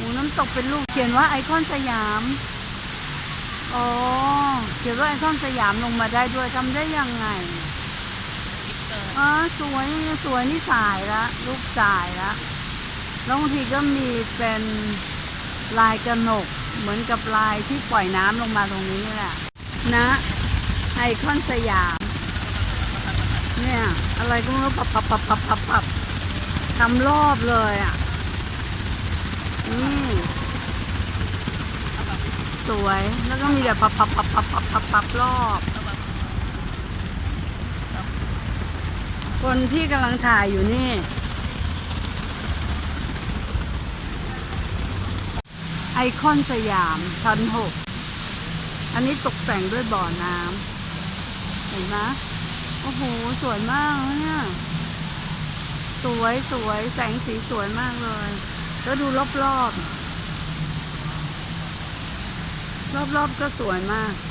โอ้น้ำตกเป็นรูปเขียนว่าไอคอนสยาม อ๋อ เขียนว่าไอคอนสยามลงมาได้ด้วยทำได้ยังไงติ๊กเกอร์อ๋อสวยสวยนี่สายละรูปสายละแล้วบางทีก็มีเป็นลายกระหนก เหมือนกับลายที่ปล่อยน้ำลงมาตรงนี้นี่แหละนะไอคอนสยาม เนี่ย อะไรก็ไม่รู้ปับปับปับปับปับปับทำรอบเลยอะ นี่สวยแล้วก็มีแบบปับปับปับปับปับปับปับรอบ คนที่กำลังถ่ายอยู่นี่ไอคอนสยามชั้นหก อันนี้ตกแต่งด้วยบ่อน้ำเห็นไหมโอ้โห สวยมากเนี่ย สวยสวยแสงสีสวยมากเลย แล้วดูรอบรอบรอบรอบๆ ก็สวยมากน